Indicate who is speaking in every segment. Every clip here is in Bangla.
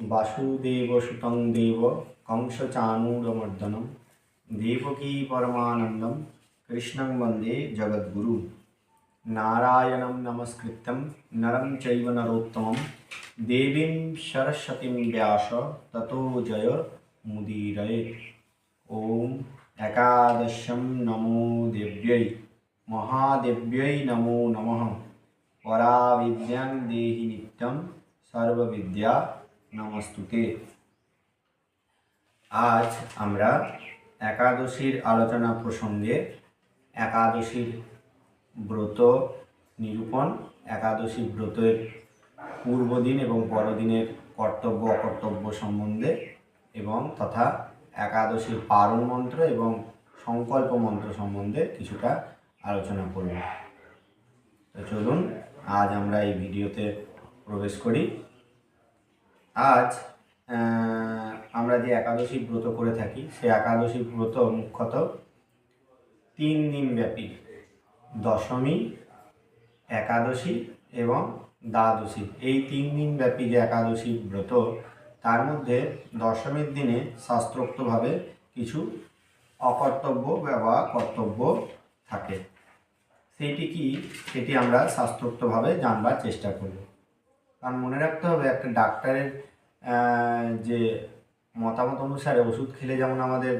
Speaker 1: वासुदेवसुतं देव कंसचानूलमर्दनं देवकीपरमानन्दं कृष्णं वन्दे जगद्गुरु। नारायणं नमस्कृत्यं नरं चैव नरोत्तमं देवीं सरस्वतीं व्यास ततो जय मुदीरये। ॐ एकादशं नमो देव्यै महादेव्यै नमो नमः। पराविद्यां देहि नित्यं सर्वविद्या নমস্তুতে। আজ আমরা একাদশীর আলোচনা প্রসঙ্গে একাদশীর ব্রত নিরূপণ, একাদশী ব্রতের পূর্বদিন এবং পরদিনের কর্তব্য, অকর্তব্য সম্বন্ধে এবং তথা একাদশীর পারণ মন্ত্র এবং সংকল্প মন্ত্র সম্বন্ধে কিছুটা আলোচনা করব। তো চলুন, আজ আমরা এই ভিডিওতে প্রবেশ করি। আজ আমরা যে একাদশী ব্রত করে থাকি সে একাদশী ব্রত মুখ্যত তিন দিন ব্যাপী দশমী, একাদশী এবং দ্বাদশী। এই তিন দিন ব্যাপী যে একাদশী ব্রত, তার মধ্যে দশমীর দিনে শাস্ত্রোক্তভাবে কিছু অকর্তব্য বা কর্তব্য থাকে। সেইটি কি? সেটি আমরা শাস্ত্রোক্তভাবে জানবার চেষ্টা করব। কারণ মনে রাখতে হবে একটা ডাক্তারের যে মতামত অনুসারে ওষুধ খেলে যেমন আমাদের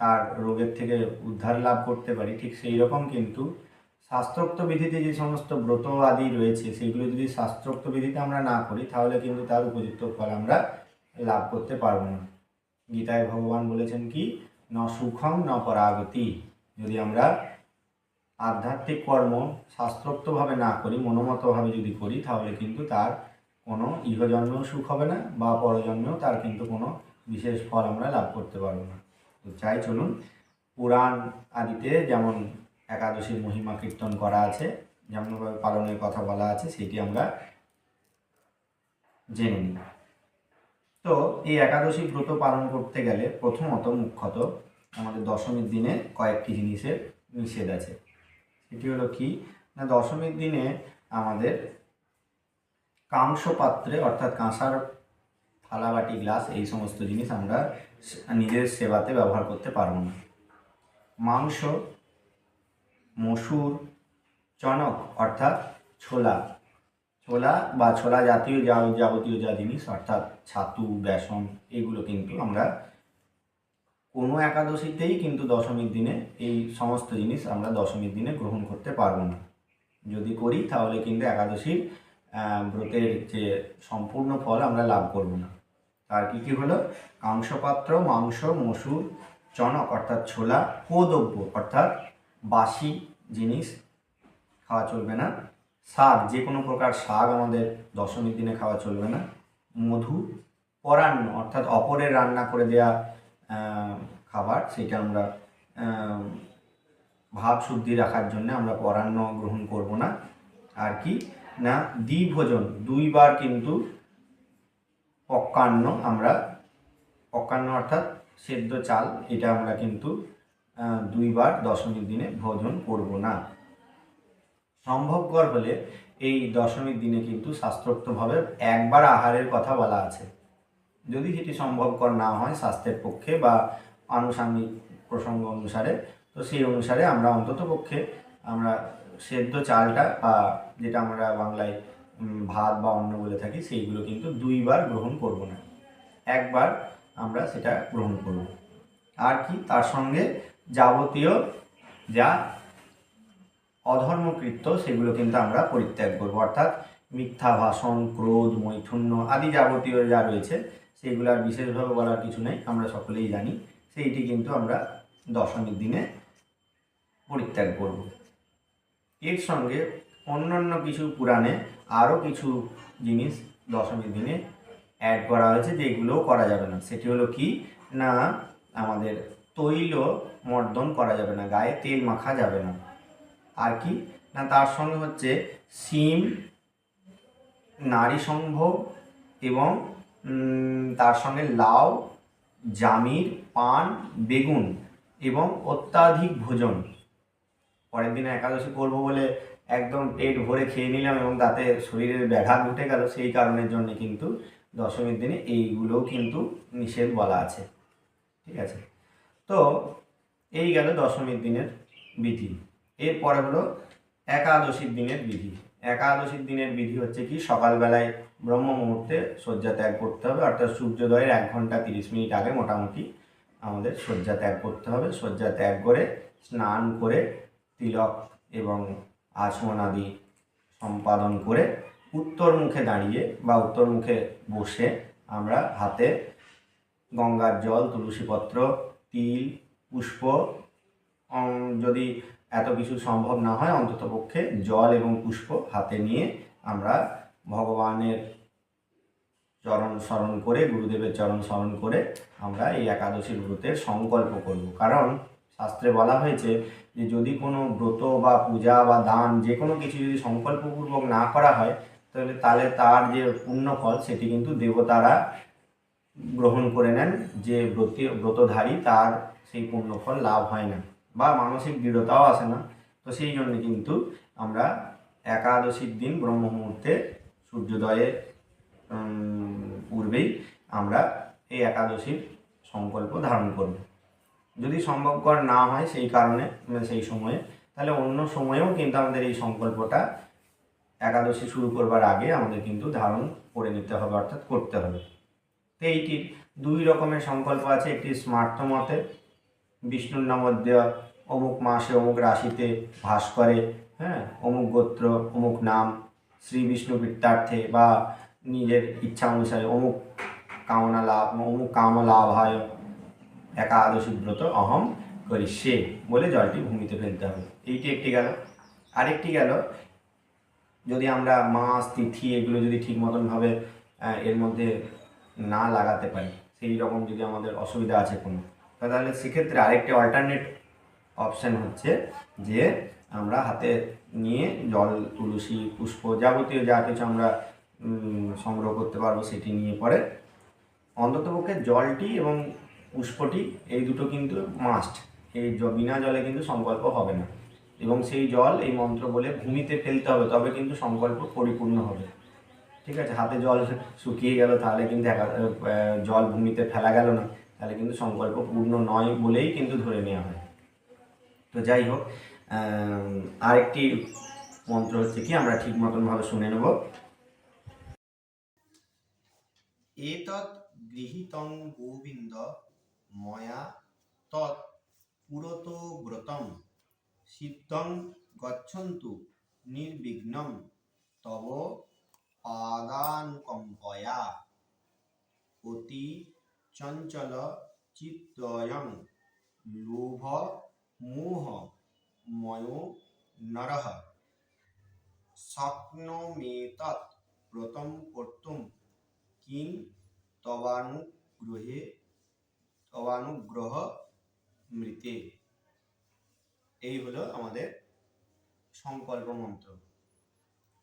Speaker 1: তার রোগের থেকে উদ্ধার লাভ করতে পারি, ঠিক সেই রকম কিন্তু শাস্ত্রোক্ত বিধিতে যে সমস্ত ব্রত আদি রয়েছে, সেগুলো যদি শাস্ত্রোক্ত বিধিতে আমরা না করি, তাহলে কিন্তু তার উপযুক্ত ফল আমরা লাভ করতে পারব না। গীতায় ভগবান বলেছেন কি, ন সুখম ন পরাগতি। যদি আমরা আধ্যাত্মিক কর্ম শাস্ত্রোক্তভাবে না করি, মনোমতভাবে যদি করি, তাহলে কিন্তু তার কোনো ইহজন্মেও সুখ হবে না, বা পরজন্মেও তার কিন্তু কোনো বিশেষ ফল আমরা লাভ করতে পারব না। তো চাই চলুন, পুরাণ আদিতে যেমন একাদশীর মহিমা কীর্তন করা আছে, যেমনভাবে পালনের কথা বলা আছে, সেটি আমরা জেনে নিই। তো এই একাদশী ব্রত পালন করতে গেলে প্রথমত মুখ্যত আমাদের দশমীর দিনে কয়েকটি জিনিসের নিষেধ আছে। সেটি হলো কি? না, দশমীর দিনে আমাদের কাংস পাত্রে অর্থাৎ কাঁসার থালা বাটি গ্লাস, এই সমস্ত জিনিস আমরা নিজের সেবাতে ব্যবহার করতে পারব না। মাংস, মসুর, চনক, অর্থাৎ ছোলা। ছোলা বা ছোলা জাতীয় যা, যাবতীয় যা জিনিস, অর্থাৎ ছাতু, বেসন, এগুলো কিন্তু আমরা কোনো একাদশীতেই কিন্তু দশমীর দিনে এই সমস্ত জিনিস আমরা দশমীর দিনে গ্রহণ করতে পারব না। যদি করি তাহলে কিন্তু একাদশীর ব্রতের যে সম্পূর্ণ ফল আমরা লাভ করব না। আর কি কি হলো? কাংসপাত্র মাংস, মসুর, চনক অর্থাৎ ছোলা, কোদব্য অর্থাৎ বাসি জিনিস খাওয়া চলবে না। শাক, যে কোনো প্রকার শাক আমাদের দশমীর দিনে খাওয়া চলবে না। মধু, পরান্ন অর্থাৎ অপরের রান্না করে দেয়া খাবার, সেটা আমরা ভাব শুদ্ধি রাখার জন্য আমরা পরান্ন গ্রহণ করব না। আর কি? না? দ্বিভোজন। দুইবার কিন্তু অকান্ন আমরা পক্কান্ন অর্থাৎ সেদ্ধ চাল, এটা আমরা কিন্তু দুইবার দশমীর দিনে ভোজন করব না। সম্ভবকর হলে এই দশমীর দিনে কিন্তু শাস্ত্রোক্তভাবে একবার আহারের কথা বলা আছে। যদি সেটি সম্ভবকর না হয় স্বাস্থ্যের পক্ষে বা আনুষাঙ্গিক প্রসঙ্গ অনুসারে, তো সেই অনুসারে আমরা অন্তত পক্ষে আমরা সেদ্ধ চালটা বা যেটা আমরা বাংলায় ভাত বা অন্ন বলে থাকি, সেইগুলো কিন্তু দুইবার গ্রহণ করব না। একবার আমরা সেটা গ্রহণ করব। আর কি? তার সঙ্গে যাবতীয় যা অধর্মকৃত্য, সেগুলো কিন্তু আমরা পরিত্যাগ করব। অর্থাৎ মিথ্যা ভাষণ, ক্রোধ, মৈথুন্য আদি যাবতীয় যা রয়েছে, সেগুলো আর বিশেষভাবে বলার কিছু নেই, আমরা সকলেই জানি। সেইটি কিন্তু আমরা দশমীর দিনে পরিত্যাগ করব। এর সঙ্গে অন্যান্য কিছু পুরাণে আরও কিছু জিনিস দশমীর দিনে অ্যাড করা হয়েছে যেগুলোও করা যাবে না। সেটি হলো কি? না, আমাদের তৈল মর্দন করা যাবে না, গায়ে তেল মাখা যাবে না। আর কি? না, তার সঙ্গে হচ্ছে সিম নারী সম্ভোগ এবং তার সঙ্গে লাউ, জামির, পান, বেগুন এবং অত্যাধিক ভোজন। পরের দিনে একাদশী করব বলে একদম পেট ভরে খেয়ে নিলাম এবং তাতে শরীরের ব্যাঘাত ঘটে গেল, সেই কারণের জন্য কিন্তু দশমীর দিনে এইগুলোও কিন্তু নিষেধ বলা আছে। ঠিক আছে? তো এই গেল দশমীর দিনের বিধি। এরপরে হলো একাদশীর দিনের বিধি। একাদশীর দিনের বিধি হচ্ছে কি, সকালবেলায় ব্রহ্ম মুহূর্তে শয্যা ত্যাগ করতে হবে, অর্থাৎ সূর্যোদয়ের এক ঘণ্টা তিরিশ মিনিট আগে মোটামুটি আমাদের শয্যা ত্যাগ করতে হবে। শয্যা ত্যাগ করে স্নান করে তিলক এবং আচমন আদি সম্পাদন করে উত্তর মুখে দাঁড়িয়ে বা উত্তর মুখে বসে আমরা হাতে গঙ্গার জল, তুলসীপত্র, তিল, পুষ্প যদি এত কিছু সম্ভব না হয় অন্ততপক্ষে জল এবং পুষ্প হাতে নিয়ে আমরা ভগবানের চরণ স্মরণ করে, গুরুদেবের চরণ স্মরণ করে আমরা এই একাদশীর ব্রতের সংকল্প করব। কারণ শাস্ত্রে বলা হয়েছে যে যদি কোনো ব্রত বা পূজা বা দান যে কোনো কিছু যদি সংকল্পপূর্বক না করা হয়, তাহলে তাহলে তার যে পুণ্যফল সেটি কিন্তু দেবতারা গ্রহণ করে নেন। যে ব্রত, ব্রতধারী তার সেই পুণ্যফল লাভ হয় না বা মানসিক দৃঢ়তাও আসে না। তো সেই জন্য কিন্তু আমরা একাদশীর দিন ব্রহ্ম মুহূর্তে সূর্যোদয়ের পূর্বেই আমরা এই একাদশীর সংকল্প ধারণ করব। যদি সম্ভবকর না হয় সেই কারণে সেই সময়ে, তাহলে অন্য সময়েও কিন্তু আমাদের এই সংকল্পটা একাদশী শুরু করবার আগে আমাদের কিন্তু ধারণ করে নিতে হবে, অর্থাৎ করতে হবে। তো এইটির দুই রকমের সংকল্প আছে, একটি স্মার্থ মতে, বিষ্ণুর নামোদ্দেয় অমুক মাসে অমুক রাশিতে ভাস করে হ্যাঁ অমুক গোত্র, অমুক নাম, শ্রী বিষ্ণু বৃত্তার্থে বা নিজের ইচ্ছা অনুসারে অমুক কামনা লাভ, অমুক কাম লাভ হয় একাদশী ব্রত অহম করি সে বলে জলটি ভূমিতে ফেলতে হবে। এইটি একটি গেল। আরেকটি গেল, যদি আমরা মাস, তিথি এগুলো যদি ঠিক মতনভাবে এর মধ্যে না লাগাতে পারি, সেই রকম যদি আমাদের অসুবিধা আছে কোনো তাহলে সেক্ষেত্রে আরেকটি অল্টারনেট অপশান হচ্ছে যে আমরা হাতে নিয়ে জল, তুলসী, পুষ্প যাবতীয় যা কিছু আমরা সংগ্রহ করতে পারব সেটি নিয়ে পরে অন্ততপক্ষে জলটি এবং পুষ্পটি, এই দুটো কিন্তু মাস্ট এই বিনা জলে কিন্তু সংকল্প হবে না। এবং সেই জল এই মন্ত্র বলে ভূমিতে ফেলতে হবে, তবে কিন্তু সংকল্প পরিপূর্ণ হবে। ঠিক আছে? হাতে জল শুকিয়ে গেল, তাহলে কিন্তু জল ভূমিতে ফেলা গেল না। তাহলে কিন্তু সংকল্প পূর্ণ নয় বলেই কিন্তু ধরে নেওয়া হয়। তো যাই হোক আরেকটি মন্ত্র হচ্ছে কি? আমরা ঠিক মতনভাবে শুনে নেব। এতৎ গৃহীতং গোবিন্দ ময়া তৎ পুরত ব্রতম। সিদ্ধং গচ্ছন্তু নির্বিঘ্নম তব পাদানুকম্পয়া। অতি চঞ্চল চিত্তয়ং লোভ মোহ ময়ো নরহ। শক্নোমেতৎ ব্রতম কর্তুম কিং তবানুগ্রহে তবানুগ্রহ মৃতে। এই হলো আমাদের সংকল্প মন্ত্র।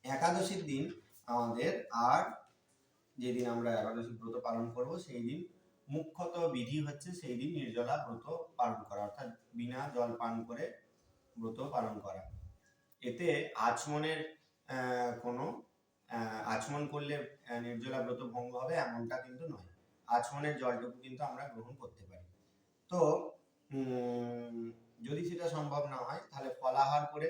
Speaker 1: একাদশীর দিন আমাদের আর যেদিন আমরা একাদশী ব্রত পালন করব, সেই দিন মুখ্যত বিধি হচ্ছে সেই দিন নির্জলা ব্রত পালন করা, অর্থাৎ বিনা জল পান করে ব্রত পালন করা। এতে আচমনের কোনো আচমন করলে নির্জলা ব্রত ভঙ্গ হবে এমনটা কিন্তু নয়। আচমনের জলটুকু কিন্তু আমরা গ্রহণ করতে পারি তো যদি সেটা সম্ভব না হয়, তাহলে ফলাহার করে,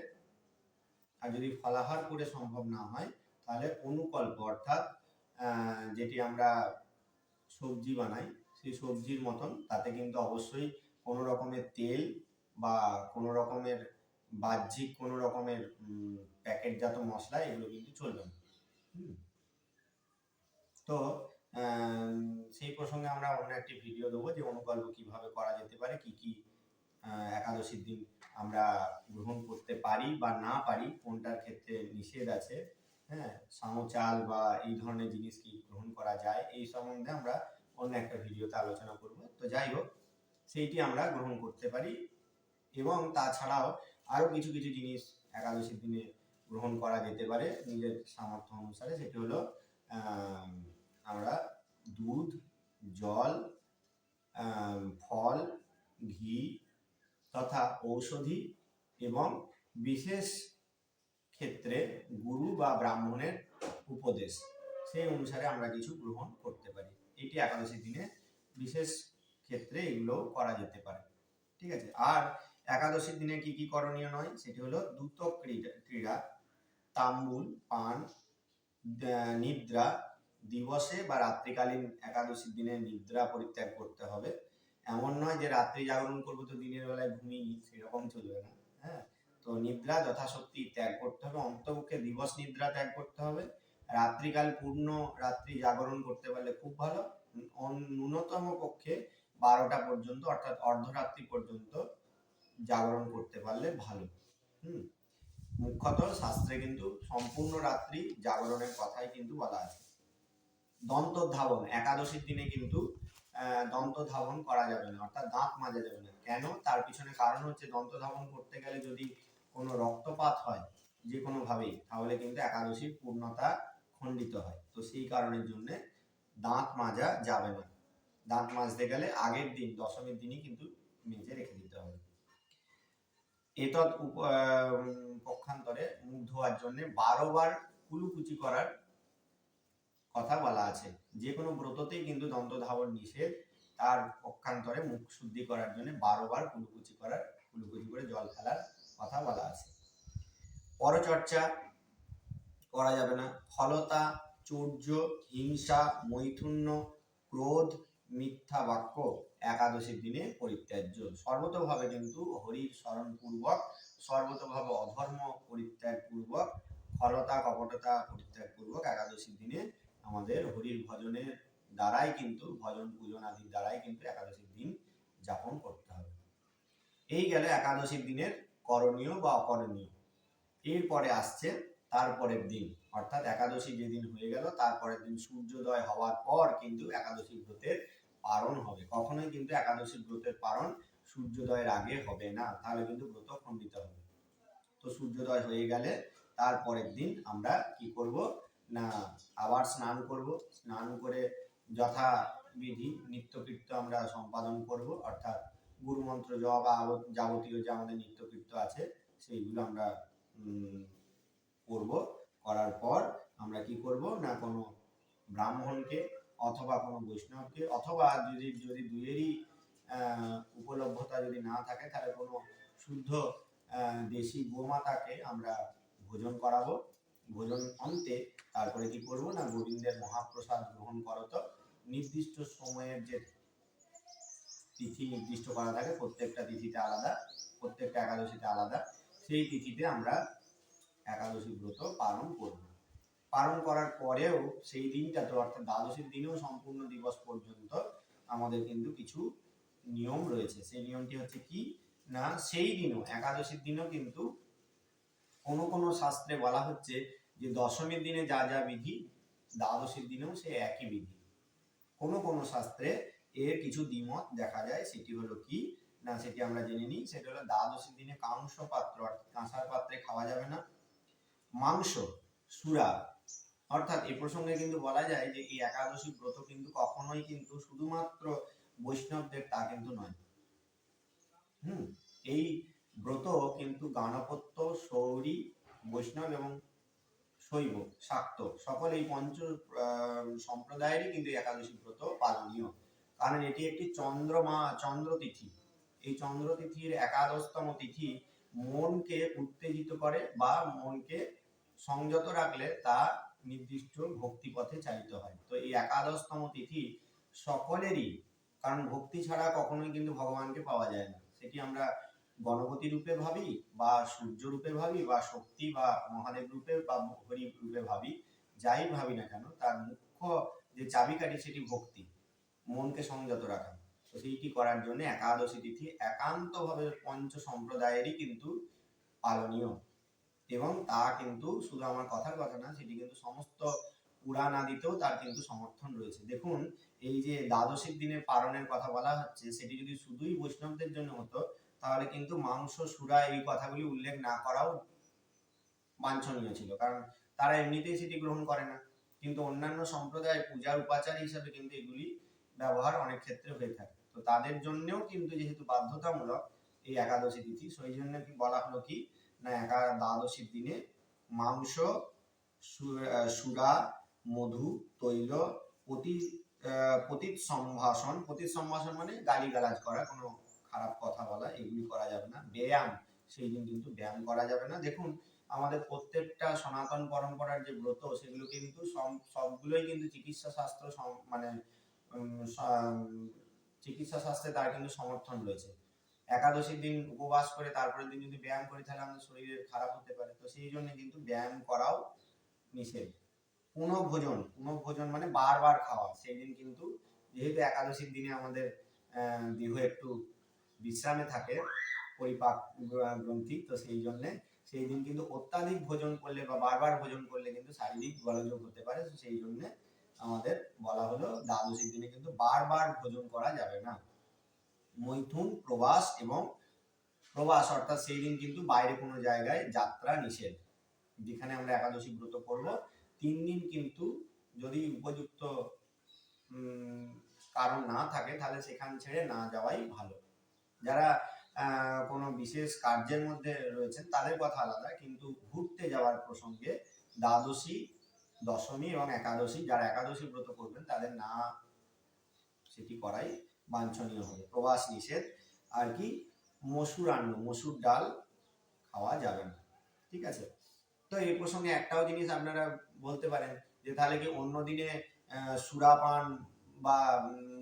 Speaker 1: আর যদি ফলাহার করে সম্ভব না হয়, তাহলে অনুকল্প অর্থাৎ যেটি আমরা সবজি বানাই, সেই সবজির মতন, তাতে কিন্তু অবশ্যই কোনো রকমের তেল বা কোনো রকমের বাহ্যিক কোনো রকমের প্যাকেটজাত মশলা, এগুলো কিন্তু চলবে না। তো সেই প্রসঙ্গে আমরা অন্য একটি ভিডিও দেবো যে অনুকল্প কীভাবে করা যেতে পারে, কি কি একাদশীর দিন আমরা গ্রহণ করতে পারি বা না পারি, কোনটার ক্ষেত্রে নিষেধ আছে হ্যাঁ চাল বা এই ধরনের জিনিস কি গ্রহণ করা যায়, এই সম্বন্ধে আমরা অন্য একটা ভিডিওতে আলোচনা করব। তো যাই হোক, সেইটি আমরা গ্রহণ করতে পারি এবং তাছাড়াও আরও কিছু কিছু জিনিস একাদশীর দিনে গ্রহণ করা যেতে পারে নিজের সামর্থ্য অনুসারে, সেটি হলো আমরা দুধ, জল ফল, ঘি তথা ঔষধি এবং বিশেষ ক্ষেত্রে গুরু বা ব্রাহ্মণের উপদেশ। সেই অনুসারে আমরা কিছু গ্রহণ করতে পারি। এটি একাদশীর দিনে বিশেষ ক্ষেত্রে এগুলো করা যেতে পারে। ঠিক আছে? আর একাদশীর দিনে কি কি করণীয় নয়? সেটি হলো দ্রুত ক্রীড়া তাম্বুল, পান নিদ্রা দিবসে বা রাত্রিকালীন একাদশীর দিনে নিদ্রা পরিত্যাগ করতে হবে। এমন নয় যে রাত্রি জাগরণ করব তো দিনের বেলায় ঘুমিয়ে সেরকম চলবে না হ্যাঁ? তো নিদ্রা যথাশক্তি ত্যাগ করতে হবে। অন্তপক্ষে দিবস নিদ্রা ত্যাগ করতে হবে। রাত্রিকাল পূর্ণ রাত্রি জাগরণ করতে পারলে খুব ভালো। ন্যূনতম পক্ষে বারোটা পর্যন্ত অর্থাৎ অর্ধরাত্রি পর্যন্ত জাগরণ করতে পারলে ভালো। হুম? মুখ্যত শাস্ত্রে কিন্তু সম্পূর্ণ রাত্রি জাগরণের কথাই কিন্তু বলা আছে। দন্ত ধাবন একাদশীর দিনে কিন্তু দন্ত ধাবন করা যাবে না, অর্থাৎ দাঁত মাজা যাবে না। কেন? তার পিছনে কারণ হচ্ছে দন্ত ধাবন করতে গেলে যদি কোনো রক্তপাত হয় যে কোনো ভাবেই তাহলে কিন্তু একাদশীর পূর্ণতা খণ্ডিত হয়। তো সেই কারণের জন্য দাঁত মাজা যাবে না। দাঁত মাজতে গেলে আগের দিন, দশমীর দিনই কিন্তু মেজে রেখে দিতে হবে। এতৎ পক্ষান্তরে মুখ ধোয়ার জন্য বারো বার কুলুকুচি করার কথা বলা আছে। যে কোনো ব্রততেই কিন্তু দন্ত ধাবন নিষেধ। তার পক্ষান্তরে মুখ শুদ্ধি করার জন্য বারো বার কুলুকুচি করার, কুলুকুচি করে জল ফেলার কথা বলা আছে। পরচর্চা করা যাবে না। ফলতা, চৌর্য, হিংসা, মৈথুন্য, ক্রোধ, মিথ্যা বাক্য একাদশীর দিনে পরিত্যাজ্য। সর্বতভাবে কিন্তু হরির স্মরণ পূর্বক সর্বতভাবে অধর্ম পরিত্যাগ পূর্বক ফলতা, কপটতা পরিত্যাগ পূর্বক একাদশীর দিনে আমাদের হরির ভজনের দ্বারাই কিন্তু, ভজন পূজন আদির দ্বারাই কিন্তু একাদশীর দিন যাপন করতে হবে। এই গেলে একাদশীর দিনের করণীয় বা অকরণীয়। এরপরে আসছে তারপরের দিন। অর্থাৎ একাদশী যেদিন হয়ে গেল, তারপরের দিন সূর্যোদয় হওয়ার পর কিন্তু একাদশী ব্রতের পারণ হবে। কখনোই কিন্তু একাদশী ব্রতের পারণ সূর্যোদয়ের আগে হবে না, তাহলে কিন্তু ব্রত খণ্ডিত হবে। তো সূর্যোদয় হয়ে গেলে তারপরের দিন আমরা কি করব? না, আবার স্নান করব। স্নান করে যথাবিধি নিত্যকৃত্য আমরা সম্পাদন করব। অর্থাৎ গুরুমন্ত্র জপ বা যাবতীয় যে আমাদের নিত্যকৃত্য আছে, সেইগুলো আমরা করব। করার পর আমরা কি করব না, কোনো ব্রাহ্মণকে অথবা কোনো বৈষ্ণবকে অথবা যদি যদি দুইয়েরই উপলব্ধতা যদি না থাকে, তাহলে কোনো শুদ্ধ দেশি গোমাতাকে আমরা ভোজন করাবো। ভোজন অন্তে তারপরে কি করব না, গোবিন্দের মহাপ্রসাদ গ্রহণ করত নির্দিষ্ট সময়ের যে তিথি নির্দিষ্ট করা থাকে, প্রত্যেকটা তিথিতে আলাদা, প্রত্যেকটা একাদশীতে আলাদা, সেই তিথিতে আমরা একাদশী ব্রত পালন করব। পালন করার পরেও সেই দিনটা তো অর্থাৎ দ্বাদশীর দিনেও সম্পূর্ণ দিবস পর্যন্ত আমাদের কিন্তু কিছু নিয়ম রয়েছে। সেই নিয়মটি হচ্ছে কি? না, সেই দিনও, একাদশীর দিনও কিন্তু কোনো কোনো শাস্ত্রে বলা হচ্ছে যে দশমীর দিনে যা যা বিধি, দ্বাদশীর দিনেও সে একই বিধি। কোনো কোনো শাস্ত্রে এর কিছু দ্বিমত দেখা যায়, সেটি হলো কি? না, সেটি আমরা জেনে নিই, সেটা হলো দ্বাদশীর দিনে কাংস পাত্র, অর্থাৎ কাঁসার পাত্রে খাওয়া যাবে না। মাংস, সুরা, অর্থাৎ এ প্রসঙ্গে কিন্তু বলা যায় যে এই একাদশী ব্রত কিন্তু কখনোই কিন্তু শুধুমাত্র বৈষ্ণবদের তা কিন্তু নয়। হুম, এই ব্রত কিন্তু গাণপত্য সৌরী, বৈষ্ণব এবং শৈব, শাক্ত। সকল এই পঞ্চ সম্প্রদায়েরই কিন্তু একাদশী ব্রত পালনীয়। কারণ এটি একটি চন্দ্রমা চন্দ্র তিথি এই চন্দ্র তিথির একাদশতম তিথি মনকে উত্তেজিত করে বা মনকে সংযত রাখলে তা নির্দিষ্ট ভক্তি পথে চালিত হয়। তো এই একাদশতম তিথি সকলেরই, কারণ ভক্তি ছাড়া কখনোই কিন্তু ভগবানকে পাওয়া যায় না। সেটি আমরা গণপতি রূপে ভাবি বা সূর্য রূপে ভাবি বা শক্তি বা মহাদেব রূপে বা হরি রূপে ভাবি, যাই ভাবি না কেন, তার মুখ্য যে চাবিকাঠি সেটি ভক্তি, মনকে সংযত রাখা। তো সেইটি করার জন্য একাদশী তিথি একান্তভাবে পঞ্চ সম্প্রদায়েরই কিন্তু পালনীয়। এবং তা কিন্তু শুধু আমার কথার কথা না, সেটি কিন্তু সমস্ত পুরাণ আদিতেও তার কিন্তু সমর্থন রয়েছে। দেখুন, এই যে দ্বাদশীর দিনের পালনের কথা বলা হচ্ছে, সেটি যদি শুধুই বৈষ্ণবদের জন্য হতো তাহলে কিন্তু মাংস সুরা এই কথাগুলি উল্লেখ না করাও বাঞ্ছনীয় ছিল। কারণ তারা এমনিতেই সেটি গ্রহণ করে না। কিন্তু অন্যান্য সম্প্রদায় পূজার উপাচার হিসাবে কিন্তু এগুলি ব্যবহার অনেক ক্ষেত্রে হয়ে থাকে। তো তাদের জন্যও কিন্তু যেহেতু বাধ্যতামূলক এই একাদশী তিথি সেই জন্য কি বলা হলো কি? না একা দ্বাদশীর দিনে মাংস সুরা মধু তৈল আহ, পতিত সম্ভাষণ পতিত সম্ভাষণ মানে গালিগালাজ করা কোনো খারাপ কথা বলা, এগুলি করা যাবে না। ব্যায়াম, সেই দিন কিন্তু ব্যায়াম করা যাবে না। দেখুন, আমাদের প্রত্যেকটা সনাতন পরম্পরার যে ব্রত, সেগুলো কিন্তু সব- সবগুলোই কিন্তু চিকিৎসা শাস্ত্র মানে চিকিৎসা শাস্ত্রে তার কিন্তু সমর্থন রয়েছে। একাদশীর দিন উপবাস করে তারপরের দিন যদি ব্যায়াম করি, তাহলে আমাদের শরীরের খারাপ হতে পারে। তো সেই জন্য কিন্তু ব্যায়াম করাও নিষেধ। পুনঃভোজন পুনঃভোজন মানে বারবার খাওয়া। সেই দিন কিন্তু, যেহেতু একাদশীর দিনে আমাদের দেহ একটু বিশ্রামে থাকে পরিপাক গ্র- গ্রন্থি, তো সেই জন্য সেই দিন কিন্তু অত্যাধিক ভোজন করলে বা বারবার ভোজন করলে কিন্তু শারীরিক গোলযোগ হতে পারে, তো সেই জন্য আমাদের বলা হলো দ্বাদশীর দিনে কিন্তু বারবার ভোজন করা যাবে না। মৈথুন, প্রবাস এবং প্রবাস অর্থাৎ সেই দিন কিন্তু বাইরে কোনো জায়গায় যাত্রা নিষেধ। যেখানে আমরা একাদশী ব্রত করব, তিন দিন কিন্তু যদি উপযুক্ত কারণ না থাকে, তাহলে সেখান ছেড়ে না যাওয়াই ভালো। যারা কোনো বিশেষ কার্যের মধ্যে রয়েছেন তাদের কথা আলাদা, কিন্তু ঘুরতে যাওয়ার প্রসঙ্গে দ্বাদশী, দশমী এবং একাদশী, যারা একাদশী ব্রত করবেন তাদের না, সেটি করাই বাঞ্ছনীয় হবে। প্রবাস নিষেধ, আর কি মসুরান্ন মসুর ডাল খাওয়া যাবে না। ঠিক আছে? তো এই প্রসঙ্গে একটাও জিনিস আপনারা বলতে পারেন যে, তাহলে কি অন্য দিনে সুরাপান বা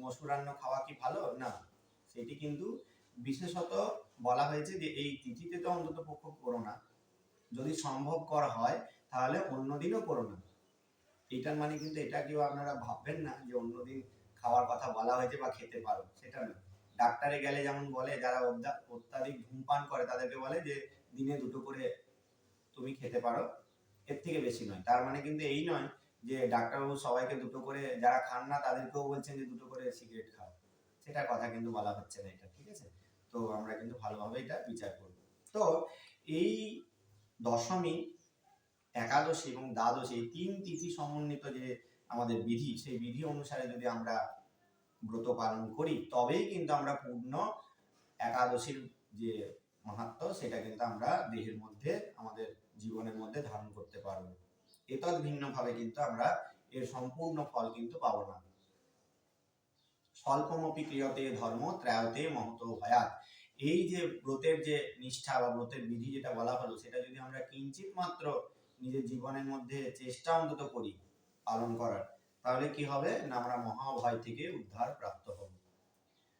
Speaker 1: মসুরান্ন খাওয়া কি ভালো? না। সেটি কিন্তু বিশেষত বলা হয়েছে যে এই তিথিতে তো অন্তত পক্ষ করো না। যদি সম্ভবকর হয়, তাহলে অন্য দিনও করো না। এটার মানে কিন্তু এটা কেউ আপনারা ভাববেন না যে অন্যদিন খাওয়ার কথা বলা হয়েছে বা খেতে পারো, সেটা না ডাক্তারে গেলে যেমন বলে, যারা অত্যা- অত্যাধিক ধূমপান করে তাদেরকে বলে যে, দিনে দুটো করে তুমি খেতে পারো। এর থেকে বেশি নয়। তার মানে কিন্তু এই নয় যে ডাক্তারবাবু সবাইকে দুটো করে, যারা খান না তাদেরকেও বলছেন যে দুটো করে সিগারেট খাও। সেটা কথা কিন্তু বলা হচ্ছে না এটা, ঠিক আছে? তো আমরা কিন্তু ভালোভাবে এটা বিচার করব। তো এই দশমী, একাদশী এবং দ্বাদশী এই তিন তিথি সমন্বিত যে আমাদের বিধি, সেই বিধি অনুসারে যদি আমরা ব্রত পালন করি, তবেই কিন্তু আমরা পূর্ণ একাদশীর যে মাহাত্ম, সেটা কিন্তু আমরা দেহের মধ্যে, আমাদের জীবনের মধ্যে ধারণ করতে পারব। এতদ ভিন্নভাবে কিন্তু আমরা এর সম্পূর্ণ ফল কিন্তু পাবো না। স্বল্পমপি ক্রিয়তে ধর্ম, ত্রায়তে মহত ভয়াত। এই যে ব্রতের যে নিষ্ঠা বা ব্রতের বিধি যেটা বলা হলো, সেটা যদি আমরা কিঞ্চিত মাত্র নিজের জীবনের মধ্যে চেষ্টা অন্তত করি পালন করার, তাহলে কি হবে? না আমরা মহাভয় থেকে উদ্ধার প্রাপ্ত হব।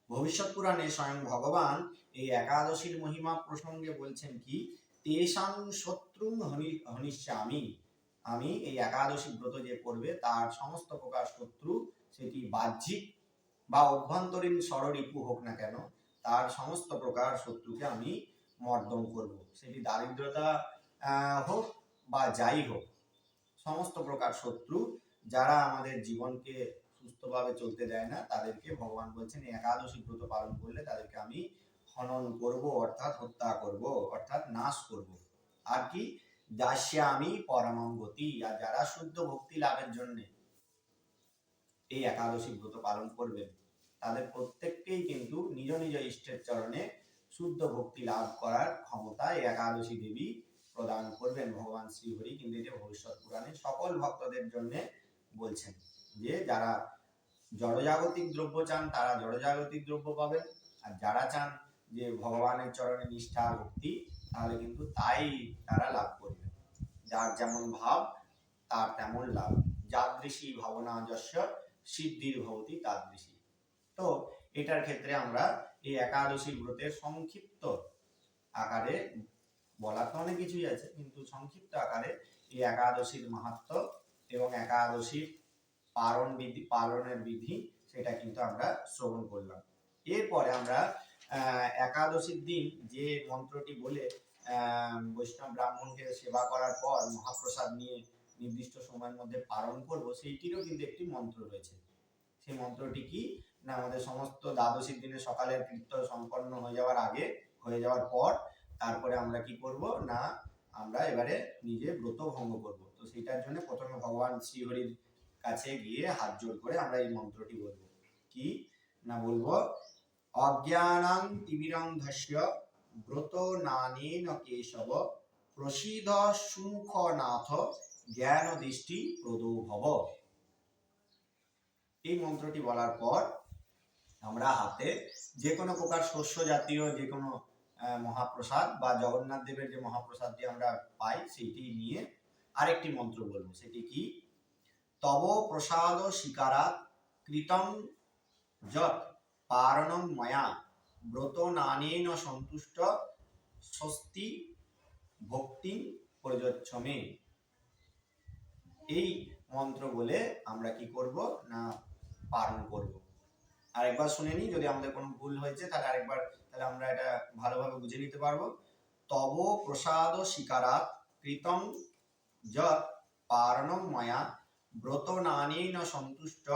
Speaker 1: ভবিষ্যৎ পুরাণে স্বয়ং ভগবান এই একাদশীর মহিমা প্রসঙ্গে বলছেন কি, তেষাং শত্রুং হনি, হনিষ্যামি। আমি এই একাদশী ব্রত যে করবে, তার সমস্ত প্রকার শত্রু সেটি বাহ্যিক বা অভ্যন্তরীণ ষড়রিপু হোক না কেন, তার সমস্ত প্রকার শত্রুকে আমি মর্দন করব। সেটি দারিদ্রতা হোক বা যাই হোক, সমস্ত প্রকার শত্রু যারা আমাদের জীবনকে সুস্থভাবে চলতে দেয় না, তাদেরকে ভগবান বলছেন, একাদশী ব্রত পালন করলে তাদেরকে আমি হনন করব, অর্থাৎ হত্যা করব, অর্থাৎ নাশ করব। আর কি? দাস্যা আমি পরমং গতি। আর যারা শুদ্ধ ভক্তি লাভের জন্য এই একাদশী ব্রত পালন করবেন তাদের প্রত্যেককেই কিন্তু নিজ নিজ ইষ্টের চরণে শুদ্ধ ভক্তি লাভ করার ক্ষমতা একাদশী দেবী প্রদান করবেন। ভগবান শ্রীহরি কিন্তু এটা ভবিষ্যৎ পুরাণে সকল ভক্তদের জন্য বলছেন যে, যারা জড়জাগতিক দ্রব্য চান, তারা জড়জাগতিক দ্রব্য পাবেন। আর যারা চান যে ভগবানের চরণে নিষ্ঠা, ভক্তি, তাহলে কিন্তু তাই তারা লাভ করবে যার যেমন ভাব, তার তেমন লাভ। যাদৃশী ভাবনা যস্য সিদ্ধির ভবতি তাদৃশী। তো এটার ক্ষেত্রে আমরা এই একাদশী ব্রতের সংক্ষিপ্ত আকারে বলার তো অনেক কিছুই আছে, কিন্তু সংক্ষিপ্ত আকারে এই একাদশীর মাহাত্ম এবং একাদশীর পালন বিধি, পালনের বিধি সেটা কিন্তু আমরা শ্রবণ করলাম। এরপরে আমরা একাদশীর দিন যে মন্ত্রটি বলে বৈষ্ণব ব্রাহ্মণকে সেবা করার পর মহাপ্রসাদ নিয়ে নির্দিষ্ট সময়ের মধ্যে পালন করব, সেইটিরও কিন্তু একটি মন্ত্র রয়েছে। সেই মন্ত্রটি কি? না, আমাদের সমস্ত দ্বাদশীর দিনে সকালের কীর্ত সম্পন্ন হয়ে যাওয়ার আগে, হয়ে যাওয়ার পর তারপরে আমরা কি করব? না, আমরা এবারে নিজে ব্রত ভঙ্গ করব। তো সেটার জন্য প্রথমে ভগবান শ্রীহরির কাছে গিয়ে হাত জোড় করে আমরা এই মন্ত্রটি বলব। কি? না, বলব, অজ্ঞানাং তিবিরং ধস্য ব্রত নানেন কেশব প্রসিদ সুমুখ নাথ জ্ঞান দৃষ্টি প্রদৌ ভব এই মন্ত্রটি বলার পর আমরা হাতে যে কোনো প্রকার শস্য জাতীয় যে কোনো মহাপ্রসাদ বা জগন্নাথ দেবের যে মহাপ্রসাদটি আমরা পাই, সেইটি নিয়ে আরেকটি মন্ত্র বলব। সেটি কি? তব প্রসাদ শিকারাত কৃতম যৎ পারণং ময়া ব্রত নানেন সন্তুষ্ট স্বস্তি ভক্তি প্রযোচ্ছমে। এই মন্ত্র বলে আমরা কি করব? না পালন করব। আরেকবার শুনে নিই, যদি আমাদের কোনো ভুল হয়েছে, তাহলে আরেকবার, তাহলে আমরা এটা ভালোভাবে বুঝে নিতে পারব। তব প্রসাদ শিকারাত কৃতং যৎ পারণং ময়া ব্রত নানেন সন্তুষ্ট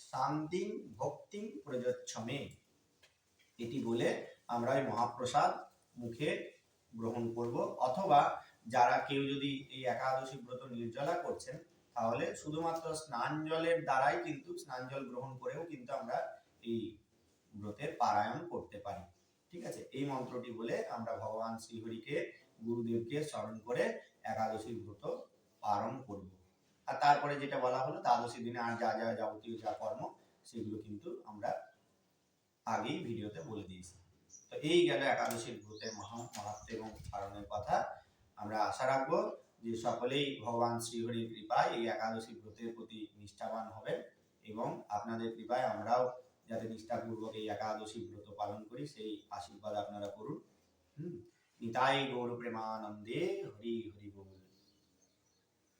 Speaker 1: শান্তিং ভক্তিং প্রযোচ্ছমে। এটি বলে আমরা ওই মহাপ্রসাদ মুখে গ্রহণ করব। অথবা যারা কেউ যদি এই একাদশী ব্রত নির্জলা করছেন তাহলে শুধুমাত্র স্নান জলের দ্বারাই কিন্তু স্নান জল গ্রহণ করেও কিন্তু আমরা এই ব্রতের পারায়ণ করতে পারি। ঠিক আছে? এই মন্ত্রটি বলে আমরা ভগবান শ্রীহরিকে গুরুদেবকে স্মরণ করে একাদশীর ব্রত পালন করব। আর তারপরে যেটা বলা হলো, দ্বাদশী দিনে আর যা যা যাবতীয় যা কর্ম, সেগুলো কিন্তু আমরা আগেই ভিডিওতে বলে দিয়েছি। তো এই গেল একাদশীর ব্রতের মহা মহাত্ম এবং কারণের কথা। আমরা আশা রাখব যে সকলেই ভগবান শ্রীহরির কৃপায় এই একাদশী ব্রতের প্রতি নিষ্ঠাবান হবেন এবং আপনাদের কৃপায় আমরাও যাতে নিষ্ঠাপূর্বক এই একাদশী ব্রত পালন করি, সেই আশীর্বাদ আপনারা করুন। হুম, নিতাই গৌর প্রেমানন্দে হরি হরি বল।